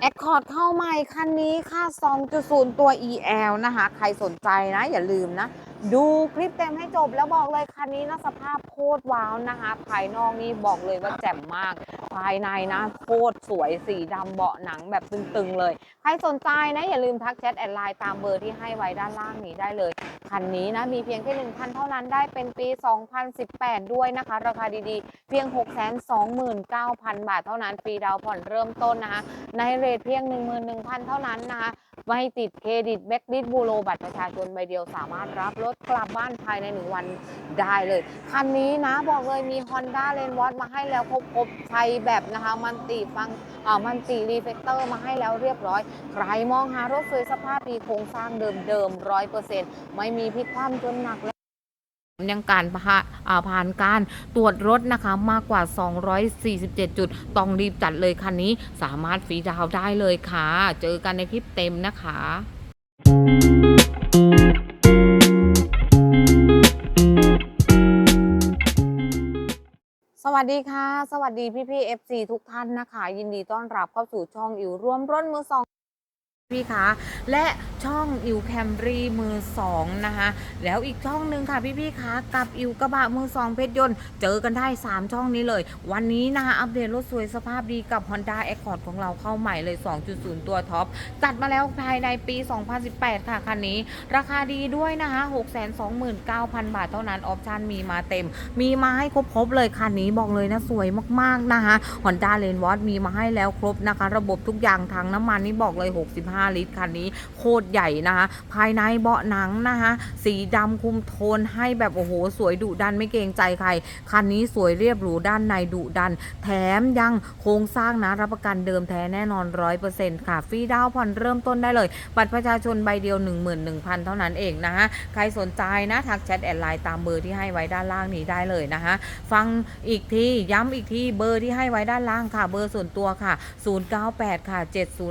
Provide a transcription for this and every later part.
แอคคอร์ดเข้าใหม่คันนี้ค่า 2.0 ตัว EL นะคะ ใครสนใจนะ อย่าลืมนะ ดูคลิปเต็มให้จบแล้วบอกเลยคันนี้นะสภาพโคตรว้าวนะคะ ภายนอกนี่บอกเลยว่าแจ่มมาก ภายในนะโคตรสวยสีดำเบาะหนังแบบตึงๆเลย ใครสนใจนะอย่าลืมทักแชทแอดไลน์ตามเบอร์ที่ให้ไว้ด้านล่างนี้ได้เลย คันนี้นะมีเพียงแค่หนึ่งคันเท่านั้นได้เป็นปี 2018 ด้วยนะคะ ราคาดีๆ เพียง 629,000 บาทเท่านั้นฟรีดาวผ่อนเริ่มต้นนะคะ ในเรทเพียง 11,000 เท่านั้นนะคะ ไม่ติดเครดิตแบ็กดิสบูโรบัตรประชาชนใบเดียวสามารถรับรถกลับบ้านภายใน 1 วันได้เลย คันนี้นะบอกเลยมี Honda l a n w o t มาให้แล้วครบๆใช้แบบนะคะมันติฟังอ่ามันติรีเฟกเตอร์มาให้แล้วเรียบร้อย ใครมองหารถสวยสภาพดีโครงสร้างเดิมๆร้อยเปอร์เซ็นต์ไม่มีพลิกความจนหนักเลย ยังการผ่าผ่านการตรวจรถนะคะมากกว่า 247 จุด ต้องรีบจัดเลยคันนี้สามารถฟรีดาวได้เลยค่ะ เจอกันในคลิปเต็มนะคะสวัสดีค่ะ สวัสดีพี่พี่ๆ FC ทุกท่านนะคะ ยินดีต้อนรับเข้าสู่ช่องอิวร่วมร่นมือสองพี่คะและ ช่องอิวแคมรีมือสองนะคะแล้วอีกช่องหนึ่งค่ะพี่ๆคะกับอิวกระบะมือสองเพชรยนต์ เจอกันได้ 3 ช่องนี้เลย วันนี้นะคะอัปเดตรถสวยสภาพดีกับ Honda Accord ของเราเข้าใหม่เลย 2.0 ตัวท็อป จัดมาแล้วภายในปี 2018 ค่ะคันนี้ ราคาดีด้วยนะคะ629,000 บาทเท่านั้นออปชันมีมาเต็ม มีมาให้ครบๆเลยคันนี้บอกเลยนะสวยมากๆนะคะ Honda l a n w a t มีมาให้แล้วครบนะคะ ระบบทุกอย่างทางน้ำมันนี่บอกเลย 65 ลิตรคันนี้โคตรใหญ่นะคะ ภายในเบาะหนังนะคะสีดำคุมโทนให้แบบโอ้โห สวยดุดันไม่เกรงใจใคร คันนี้สวยเรียบหรูด้านในดุดัน แถมยังโครงสร้างนะรับประกันเดิมแท้แน่นอน100%ค่ะฟรีดาวน์ผ่อนเริ่มต้นได้เลย บัตรประชาชนใบเดียว 11,000 เท่านั้นเองนะคะใครสนใจนะทักแชทแอดไลน์ตามเบอร์ที่ให้ไว้ด้านล่างนี้ได้เลยนะคะฟังอีกทีย้ำอีกทีเบอร์ที่ให้ไว้ด้านล่างค่ะ เบอร์ส่วนตัวค่ะ 098 ค่ะ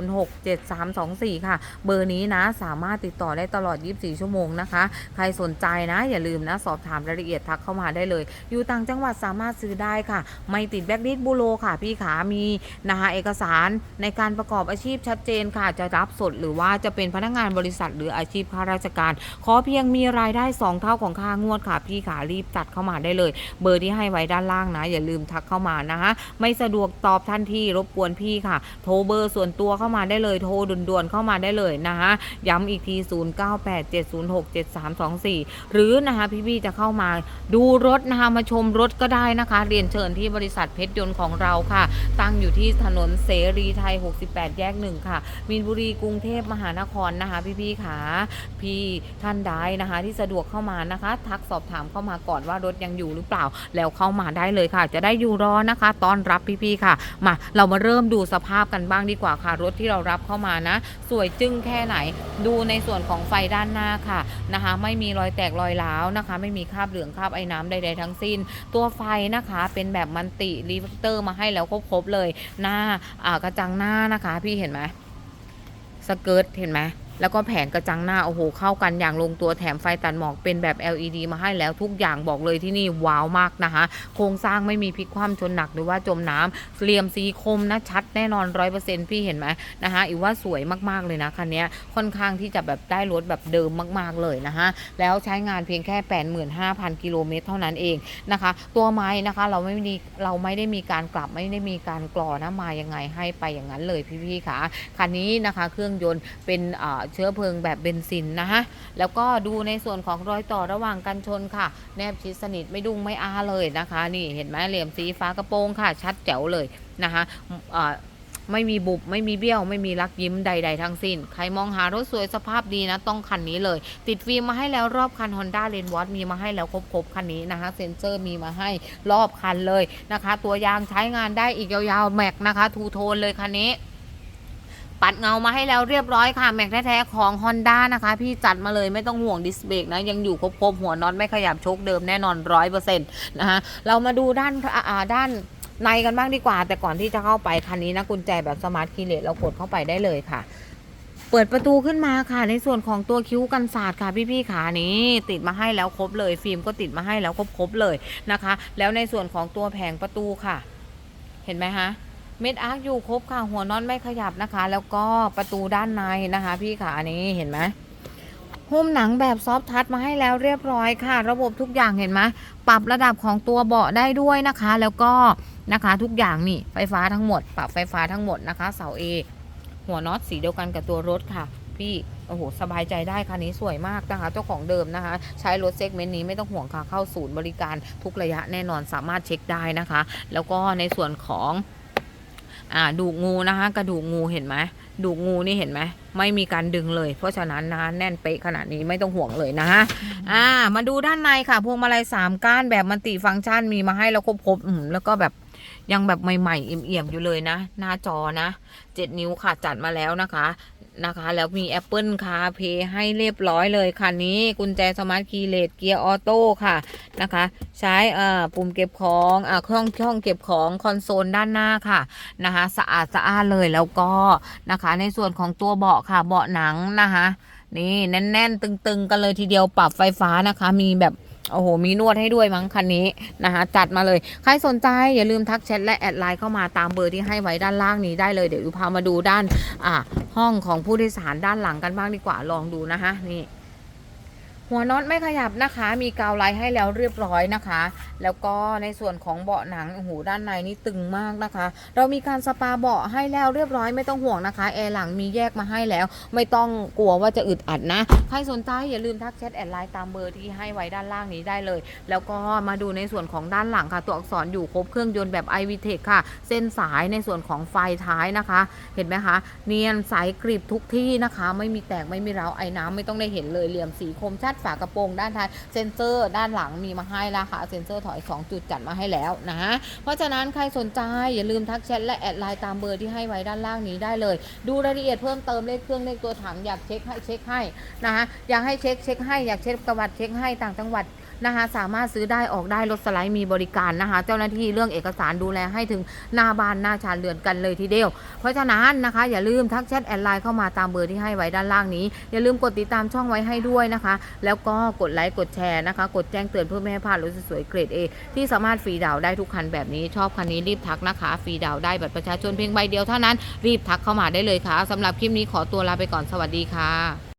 706 7324 ค่ะ เบอร์นี้นะสามารถติดต่อได้ตลอด 24 ชั่วโมงนะคะ ใครสนใจนะอย่าลืมนะสอบถามรายละเอียดทักเข้ามาได้เลย อยู่ต่างจังหวัดสามารถซื้อได้ค่ะ ไม่ติดแบ็กลิสบูโรค่ะ พี่ขามีนะคะเอกสารในการประกอบอาชีพชัดเจนค่ะ จะรับสดหรือว่าจะเป็นพนักงานบริษัทหรืออาชีพข้าราชการ ขอเพียงมีรายได้ 2 เท่าของค่างวดค่ะ พี่ขารีบจัดเข้ามาได้เลย เบอร์ที่ให้ไว้ด้านล่างนะ อย่าลืมทักเข้ามานะคะไม่สะดวกตอบทันทีรบกวนพี่ค่ะ โทรเบอร์ส่วนตัวเข้ามาได้เลย โทรด่วนๆเข้ามาได้เลยนะคะย้ำอีกที 0987067324 หรือนะคะพี่ๆจะเข้ามาดูรถนะคะมาชมรถก็ได้นะคะ เรียนเชิญที่บริษัทเพชรยนต์ของเราค่ะ ตั้งอยู่ที่ถนนเสรีไทย 68 แยกหนึ่งค่ะ มีนบุรีกรุงเทพมหานครนะคะ พี่ๆค่ะพี่ท่านใดนะคะ ที่สะดวกเข้ามานะคะ ทักสอบถามเข้ามาก่อนว่ารถยังอยู่หรือเปล่า แล้วเข้ามาได้เลยค่ะ จะได้อยู่รอนะคะต้อนรับพี่ๆค่ะ มาเรามาเริ่มดูสภาพกันบ้างดีกว่าค่ะ รถที่เรารับเข้ามานะ สวยจึ้งแค่ไหน ดูในส่วนของไฟด้านหน้าค่ะนะคะไม่มีรอยแตกรอยร้าวนะคะ ไม่มีคราบเหลืองคราบไอ้น้ำใดๆทั้งสิ้น ตัวไฟนะคะเป็นแบบมันติรีเฟกเตอร์มาให้แล้วครบๆเลย หน้าอ่ากระจังหน้านะคะ พี่เห็นไหมสเกิร์ตเห็นไหม แล้วก็แผงกระจังหน้า โอ้โห เข้ากันอย่างลงตัวแถมไฟตัดหมอกเป็นแบบ LED มาให้แล้วทุกอย่างบอกเลยที่นี่ว้าวมากนะคะโครงสร้างไม่มีพลิกคว่ำชนหนักหรือว่าจมน้ำเหลี่ยมสีคมนะชัดแน่นอนร้อยเปอร์เซ็นต์พี่เห็นไหมนะคะอีกว่าสวยมากๆเลยนะคันนี้ค่อนข้างที่จะแบบได้รถแบบเดิมมาก ๆเลยนะคะแล้วใช้งานเพียงแค่ 85,000 กิโลเมตรเท่านั้นเองนะคะ ตัวไม้นะคะเราไม่มีเราไม่ได้มีการกลับไม่ได้มีการกรอนะมายังไงให้ไปอย่างนั้นเลยพี่ๆค่ะคันนี้นะคะเครื่องยนต์เป็นอ่อเชื้อเพลิงแบบเบนซินนะคะแล้วก็ดูในส่วนของรอยต่อระหว่างกันชนค่ะ แนบชิดสนิทไม่ดุงไม่อาเลยนะคะ นี่เห็นไหมเหลี่ยมสีฟ้ากระโปรงค่ะ ชัดแจ๋วเลยนะคะไม่มีบุบ ไม่มีเบี้ยว ไม่มีรักยิ้มใด ๆ ทั้งสิ้น ใครมองหารถสวยสภาพดีนะ ต้องคันนี้เลย ติดฟิล์มมาให้แล้วรอบคัน Honda l a n w a t มีมาให้แล้วครบๆคันนี้นะคะ เซ็นเซอร์มีมาให้รอบคันเลยนะคะ ตัวยางใช้งานได้อีกยาวๆแม็กนะคะ ทูโทนเลยคันนี้ ปัดเงามาให้แล้วเรียบร้อยค่ะ แม็กแท้ๆของ Honda นะคะ พี่จัดมาเลยไม่ต้องห่วงดิสเบรกนะ ยังอยู่ครบๆ หัวน็อตไม่ขยับโชคเดิมแน่นอนร้อยเปอร์เซ็นต์นะคะเรามาดูด้านอ่าด้านในกันบ้างดีกว่า แต่ก่อนที่จะเข้าไปคันนี้นะกุญแจแบบสมาร์ทคีย์เลสเรากดเข้าไปได้เลยค่ะเปิดประตูขึ้นมาค่ะในส่วนของตัวคิ้วกันศาสตร์ค่ะพี่ๆขานี้ติดมาให้แล้วครบเลย ฟิล์มก็ติดมาให้แล้วครบๆเลยนะคะ แล้วในส่วนของตัวแผงประตูค่ะ เห็นไหมคะ เม็ดอาร์คอยู่ครบค่ะ หัวน็อตไม่ขยับนะคะ แล้วก็ประตูด้านในนะคะ พี่ขาอันนี้เห็นไหมหุ้มหนังแบบซอฟทัชมาให้แล้วเรียบร้อยค่ะ ระบบทุกอย่างเห็นไหมปรับระดับของตัวเบาะได้ด้วยนะคะ แล้วก็นะคะทุกอย่างนี่ไฟฟ้าทั้งหมด ปรับไฟฟ้าทั้งหมดนะคะ เสาเอหัวน็อตสีเดียวกันกับตัวรถค่ะ พี่โอ้โหสบายใจได้คันนี้สวยมากนะคะ เจ้าของเดิมนะคะ ใช้รถเซกเมนต์นี้ไม่ต้องห่วงค่ะเข้าศูนย์บริการทุกระยะแน่นอนสามารถเช็คได้นะคะ แล้วก็ในส่วนของ อ่าดูกงูนะคะ กระดูกงูเห็นไหมดูกงูนี่เห็นไหมไม่มีการดึงเลย เพราะฉะนั้นนะแน่นเป๊ะขนาดนี้ไม่ต้องห่วงเลยนะฮะอ่า มาดูด้านในค่ะ พวงมาลัยสามก้านแบบมันติฟังก์ชันมีมาให้แล้วครบๆอืมแล้วก็แบบยังแบบใหม่ๆเอี่ยมๆอยู่เลยนะ หน้าจอนะเจ็ดนิ้วค่ะจัดมาแล้วนะคะ นะคะ แล้วมี Apple CarPlay ให้เรียบร้อยเลยคันนี้กุญแจสมาร์ทคีย์เลสเกียร์ออโต้ค่ะนะคะ ใช้ปุ่มเก็บของอช่องช่องเก็บของคอนโซลด้านหน้าค่ะนะคะสะอาดสะอาดเลยแล้วก็นะคะในส่วนของตัวเบาะค่ะเบาะหนังนะคะนี่แน่นๆ ตึงๆ กันเลยทีเดียวปรับไฟฟ้านะคะ มีแบบ โอ้โห มีนวดให้ด้วยมั้งคันนี้นะคะจัดมาเลย ใครสนใจอย่าลืมทักแชทและแอดไลน์เข้ามาตามเบอร์ที่ให้ไว้ด้านล่างนี้ได้เลย เดี๋ยวยูพามาดูด้านอ่าห้องของผู้โดยสารด้านหลังกันบ้างดีกว่าลองดูนะคะนี่ หัวน็อตไม่ขยับนะคะ มีกาวไลท์ให้แล้วเรียบร้อยนะคะ แล้วก็ในส่วนของเบาะหนังโอ้โหด้านในนี่ตึงมากนะคะ เรามีการสปาเบาะให้แล้วเรียบร้อยไม่ต้องห่วงนะคะแอร์หลังมีแยกมาให้แล้ว ไม่ต้องกลัวว่าจะอึดอัดนะใครสนใจอย่าลืมทักแชทแอดไลน์ตามเบอร์ที่ให้ไว้ด้านล่างนี้ได้เลย แล้วก็มาดูในส่วนของด้านหลังค่ะ ตัวอักษรอยู่ครบเครื่องยนต์แบบ i v t e c h ค่ะ เส้นสายในส่วนของไฟท้ายนะคะ เห็นไหมคะ เนียนสายกริบทุกที่นะคะ ไม่มีแตกไม่มีร้าวไอ้น้ำไม่ต้องได้เห็นเลยเหลี่ยมสีคมชัดฝากระโปรงด้านท้ายเซ็นเซอร์ด้านหลังมีมาให้แล้วค่ะเซ็นเซอร์ถอย 2 จุดจัดมาให้แล้วนะเพราะฉะนั้นใครสนใจอย่าลืมทักแชทและแอดไลน์ตามเบอร์ที่ให้ไว้ด้านล่างนี้ได้เลย ดูรายละเอียดเพิ่มเติมเลขเครื่องเลขตัวถังอยากเช็คให้เช็คให้นะคะอยากให้เช็คเช็คให้อยากเช็คประวัติเช็คให้ต่างจังหวัด นะคะสามารถซื้อได้ออกได้รถสไลด์มีบริการนะคะ เจ้าหน้าที่เรื่องเอกสารดูแลให้ถึงหน้าบ้านหน้าชานเรือนกันเลยทีเดียว เพราะฉะนั้นนะคะอย่าลืมทักแชทแอดไลน์เข้ามาตามเบอร์ที่ให้ไว้ด้านล่างนี้ อย่าลืมกดติดตามช่องไว้ให้ด้วยนะคะ แล้วก็กดไลค์กดแชร์นะคะ กดแจ้งเตือนเพื่อไม่ให้พลาดรถสวยเกรด A ที่สามารถฟรีดาวน์ได้ทุกคันแบบนี้ชอบคันนี้รีบทักนะคะ ฟรีดาวน์ได้บัตรประชาชนเพียงใบเดียวเท่านั้นรีบทักเข้ามาได้เลยค่ะสำหรับคลิปนี้ขอตัวลาไปก่อนสวัสดีค่ะ